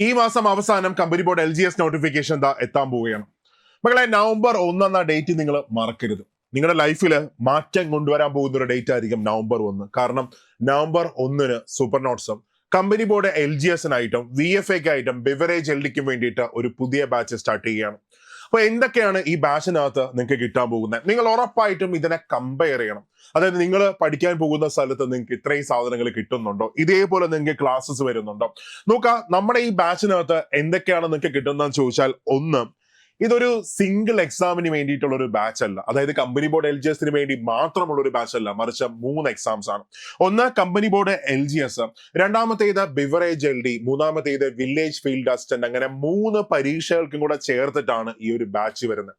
ഈ മാസം അവസാനം company board L G S notification എന്താ എത്താൻ പോവുകയാണ്. മകളെ നവംബർ ഒന്നെന്ന ഡേറ്റ് നിങ്ങൾ മറക്കരുത്. നിങ്ങളുടെ ലൈഫിൽ മാറ്റം കൊണ്ടുവരാൻ പോകുന്ന ഒരു ഡേറ്റ് ആയിരിക്കും നവംബർ ഒന്ന്. കാരണം നവംബർ ഒന്നിന് സൂപ്പർ നോട്ട്സും കമ്പനി ബോർഡ് എൽ ജി എസിനായിട്ടും വി എഫ് എക്കായിട്ടും ബിവറേജ് എൽ ഡിക്കും വേണ്ടിയിട്ട് ഒരു പുതിയ ബാച്ച് സ്റ്റാർട്ട് ചെയ്യുകയാണ്. അപ്പൊ എന്തൊക്കെയാണ് ഈ ബാച്ചിനകത്ത് നിങ്ങൾക്ക് കിട്ടാൻ പോകുന്നത് നിങ്ങൾ ഉറപ്പായിട്ടും ഇതിനെ കമ്പയർ ചെയ്യണം. അതായത് നിങ്ങൾ പഠിക്കാൻ പോകുന്ന സ്ഥലത്ത് നിങ്ങൾക്ക് ഇത്രയും സാധനങ്ങൾ കിട്ടുന്നുണ്ടോ? ഇതേപോലെ നിങ്ങൾക്ക് ക്ലാസ്സസ് വരുന്നുണ്ടോ? നോക്കാം നമ്മുടെ ഈ ബാച്ചിനകത്ത് എന്തൊക്കെയാണ് നിങ്ങൾക്ക് കിട്ടുന്നതെന്ന് ചോദിച്ചാൽ ഒന്ന് ഇതൊരു സിംഗിൾ എക്സാമിന് വേണ്ടിയിട്ടുള്ള ഒരു ബാച്ച് അല്ല. അതായത് കമ്പനി ബോർഡ് എൽ ജി എസിന് വേണ്ടി മാത്രമുള്ള ഒരു ബാച്ച് അല്ല. മറിച്ച് മൂന്ന് എക്സാംസ് ആണ്. ഒന്ന് company board L G S രണ്ടാമത്തേത് ബിവറേജ് എൽ ഡി മൂന്നാമത്തേത് വില്ലേജ് ഫീൽഡ് അസിസ്റ്റന്റ് അങ്ങനെ മൂന്ന് പരീക്ഷകൾക്കും കൂടെ ചേർത്തിട്ടാണ് ഈ ഒരു ബാച്ച് വരുന്നത്.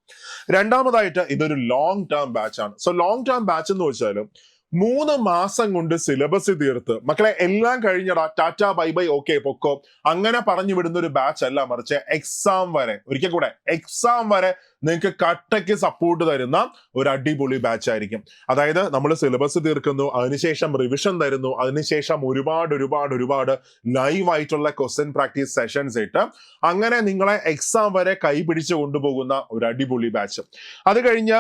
രണ്ടാമതായിട്ട് ഇതൊരു ലോങ് ടേം ബാച്ച് ആണ്. സോ ലോങ് ടേം ബാച്ച് എന്ന് വെച്ചാൽ മൂന്ന് മാസം കൊണ്ട് സിലബസ് തീർത്ത്. മക്കളെ എല്ലാം കഴിഞ്ഞടാ. ടാറ്റാ ബൈ ബൈ ഓക്കെ പൊക്കോ. അങ്ങനെ പറഞ്ഞു വിടുന്ന ഒരു ബാച്ച് അല്ല മറിച്ച് എക്സാം വരെ. ഒരിക്കൽ കൂടെ എക്സാം വരെ നിങ്ങൾക്ക് കട്ടയ്ക്ക് സപ്പോർട്ട് തരുന്ന ഒരു അടിപൊളി ബാച്ച് ആയിരിക്കും. അതായത് നമ്മൾ സിലബസ് തീർക്കുന്നു അതിനുശേഷം റിവിഷൻ തരുന്നു അതിനുശേഷം ഒരുപാട് ഒരുപാട് ഒരുപാട് ലൈവ് ആയിട്ടുള്ള ക്വസ്റ്റ്യൻ പ്രാക്ടീസ് സെഷൻസ് ഇട്ട് അങ്ങനെ നിങ്ങളെ എക്സാം വരെ കൈപിടിച്ച് കൊണ്ടുപോകുന്ന ഒരു അടിപൊളി ബാച്ച് അത് കഴിഞ്ഞ്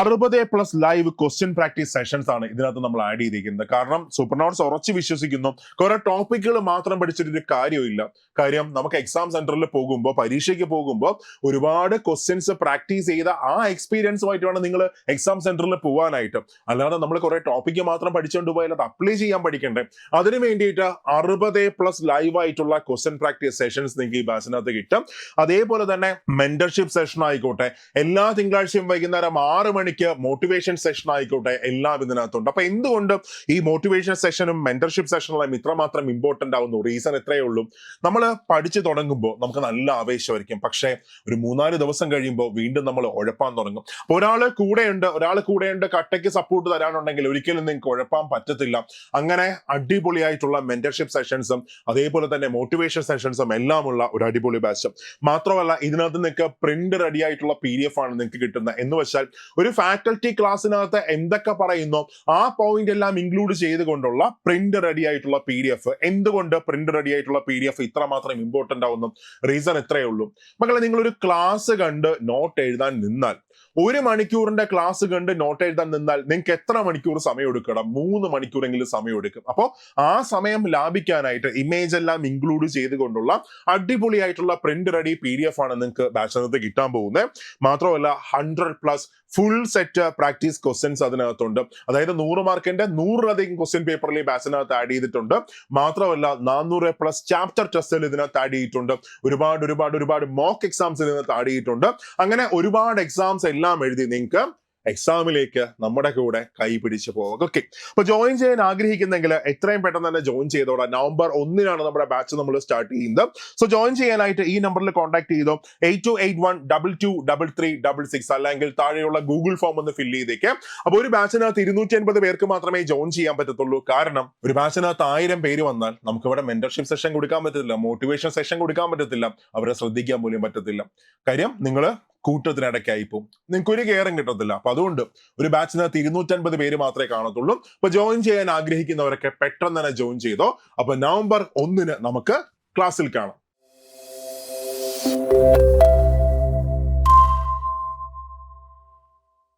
അറുപത് plus live question practice sessions ആണ് ഇതിനകത്ത് നമ്മൾ ആഡ് ചെയ്തിരിക്കുന്നത്. കാരണം സൂപ്പർ നോട്ട്സ് ഉറച്ചു വിശ്വസിക്കുന്നു. കുറെ ടോപ്പിക്കുകൾ മാത്രം പഠിച്ചിട്ടൊരു കാര്യമില്ല കാര്യം നമുക്ക് എക്സാം സെന്ററിൽ പോകുമ്പോൾ പരീക്ഷയ്ക്ക് പോകുമ്പോൾ ഒരുപാട് ക്വസ്റ്റ്യൻസ് പ്രാക്ടീസ് ചെയ്ത ആ എക്സ്പീരിയൻസുമായിട്ട് വേണം നിങ്ങൾ എക്സാം സെന്ററിൽ പോകാനായിട്ട് അല്ലാതെ നമ്മൾ കുറെ ടോപ്പിക്ക് മാത്രം പഠിച്ചുകൊണ്ട് പോയാൽ അത് അപ്ലൈ ചെയ്യാൻ പഠിക്കണ്ടേ? അതിന് വേണ്ടിയിട്ട് അറുപത് പ്ലസ് ലൈവ് ആയിട്ടുള്ള ക്വസ്റ്റ്യൻ പ്രാക്ടീസ് സെഷൻസ് നിങ്ങൾക്ക് ഈ ബാസിനകത്ത് കിട്ടും. അതേപോലെ തന്നെ മെന്റർഷിപ്പ് സെഷൻ ആയിക്കോട്ടെ എല്ലാ തിങ്കളാഴ്ചയും വൈകുന്നേരം ആറ് മണിക്ക് മോട്ടിവേഷൻ സെഷൻ ആയിക്കോട്ടെ എല്ലാം ഇതിനകത്തുണ്ട്. അപ്പൊ എന്തുകൊണ്ട് ഈ മോട്ടിവേഷൻ സെഷനും മെന്റർഷിപ്പ് സെഷനും ഇത്രമാത്രം ഇമ്പോർട്ടന്റ് ആവുന്നു? റീസൺ എത്രയേ ഉള്ളൂ? നമ്മൾ പഠിച്ചു തുടങ്ങുമ്പോൾ നമുക്ക് നല്ല ആവേശമായിരിക്കും. പക്ഷേ ഒരു മൂന്നാൽ ദിവസം കഴിയുമ്പോൾ വീണ്ടും നമ്മൾ ഉഴപ്പാൻ തുടങ്ങും. അപ്പൊ ഒരാൾ കൂടെയുണ്ട് ഒരാൾ കൂടെയുണ്ട് കട്ടയ്ക്ക് സപ്പോർട്ട് തരാനുണ്ടെങ്കിൽ ഒരിക്കലും നിങ്ങൾക്ക് ഉഴപ്പാൻ പറ്റത്തില്ല. അങ്ങനെ അടിപൊളിയായിട്ടുള്ള മെന്റർഷിപ്പ് സെഷൻസും അതേപോലെ തന്നെ മോട്ടിവേഷൻ സെഷൻസും എല്ലാമുള്ള ഒരു അടിപൊളി ബാച്ച് മാത്രമല്ല ഇതിനകത്ത് നിങ്ങൾക്ക് പ്രിന്റ് റെഡി ആയിട്ടുള്ള പി ഡി എഫ് ആണ് നിങ്ങൾക്ക് കിട്ടുന്നത്. എന്ന് വെച്ചാൽ ഒരു ഫാക്കൽറ്റി ക്ലാസ്സിനകത്ത് എന്തൊക്കെ പറയുന്നോ ആ പോയിന്റ് എല്ലാം ഇൻക്ലൂഡ് ചെയ്തുകൊണ്ടുള്ള പ്രിന്റ് റെഡി ആയിട്ടുള്ള പി ഡി എഫ് എന്തുകൊണ്ട് പ്രിന്റ് റെഡി ആയിട്ടുള്ള പി ഡി എഫ് ഇത്രമാത്രം ഇമ്പോർട്ടന്റ് ആവുന്നു? റീസൺ ഇത്രയേ ഉള്ളൂ. മക്കളെ നിങ്ങളൊരു ക്ലാസ് കണ്ട് നോട്ട് എഴുതാൻ നിന്നാൽ ഒരു മണിക്കൂറിന്റെ ക്ലാസ് കണ്ട് നോട്ട് എഴുതാൻ നിന്നാൽ നിങ്ങൾക്ക് എത്ര മണിക്കൂർ സമയം എടുക്കണം? മൂന്ന് മണിക്കൂറെങ്കിലും സമയം എടുക്കും. അപ്പോൾ ആ സമയം ലാഭിക്കാനായിട്ട് ഇമേജ് എല്ലാം ഇൻക്ലൂഡ് ചെയ്തുകൊണ്ടുള്ള അടിപൊളിയായിട്ടുള്ള print ready P D F ആണ് നിങ്ങൾക്ക് ബാച്ചിനകത്ത് കിട്ടാൻ പോകുന്നത്. മാത്രമല്ല hundred plus full set practice questions അതിനകത്തുണ്ട്. അതായത് നൂറ് മാർക്കിന്റെ നൂറിലധികം ക്വസ്റ്റ്യൻ പേപ്പറിൽ ഈ ബാച്ചിനകത്ത് ആഡ് ചെയ്തിട്ടുണ്ട്. മാത്രമല്ല നാനൂറ് പ്ലസ് ചാപ്റ്റർ ടെസ്റ്റിൽ ഇതിനകത്ത് ആഡ് ചെയ്തിട്ടുണ്ട്. ഒരുപാട് ഒരുപാട് ഒരുപാട് മോക്ക് എക്സാംസ് ഇതിനകത്ത് ആഡ് ചെയ്തിട്ടുണ്ട്. അങ്ങനെ ഒരുപാട് എക്സാംസ് എഴുതി നിങ്ങൾക്ക് എക്സാമിലേക്ക് നമ്മുടെ കൂടെ കൈ പിടിച്ച് പോവുക. ഓക്കെ അപ്പൊ ജോയിൻ ചെയ്യാൻ ആഗ്രഹിക്കുന്നെങ്കിൽ എത്രയും പെട്ടെന്ന് തന്നെ ജോയിൻ ചെയ്തോടാ നവംബർ ഒന്നിനാണ് നമ്മുടെ ബാച്ച് നമ്മൾ സ്റ്റാർട്ട് ചെയ്യുന്നത്. സോ ജോയിൻ ചെയ്യാനായിട്ട് ഈ നമ്പറിൽ കോൺടാക്ട് ചെയ്തോ. Eight two eight one double two double three double six അല്ലെങ്കിൽ താഴെയുള്ള ഗൂഗിൾ ഫോം ഒന്ന് ഫില്ല് ചെയ്തേക്ക്. അപ്പൊ ഒരു ബാച്ചിനകത്ത് ഇരുന്നൂറ്റി അൻപത് പേർക്ക് മാത്രമേ ജോയിൻ ചെയ്യാൻ പറ്റത്തുള്ളൂ. കാരണം ഒരു ബാച്ചിനകത്ത് ആയിരം പേര് വന്നാൽ നമുക്ക് ഇവിടെ മെന്റർഷിപ്പ് സെഷൻ കൊടുക്കാൻ പറ്റത്തില്ല. മോട്ടിവേഷൻ സെഷൻ കൊടുക്കാൻ പറ്റത്തില്ല. അവരെ ശ്രദ്ധിക്കാൻ പോലും പറ്റത്തില്ല. കാര്യം നിങ്ങൾ കൂട്ടത്തിനിടയ്ക്കായി പോകും നിങ്ങൾക്ക് ഒരു കെയറും കിട്ടത്തില്ല. അപ്പൊ അതുകൊണ്ട് ഒരു ബാച്ചിനകത്ത് ഇരുന്നൂറ്റൻപത് പേര് മാത്രമേ കാണത്തുള്ളൂ. അപ്പൊ ജോയിൻ ചെയ്യാൻ ആഗ്രഹിക്കുന്നവരൊക്കെ പെട്ടെന്ന് തന്നെ ജോയിൻ ചെയ്തോ. അപ്പൊ നവംബർ ഒന്നിന് നമുക്ക് ക്ലാസ്സിൽ കാണാം.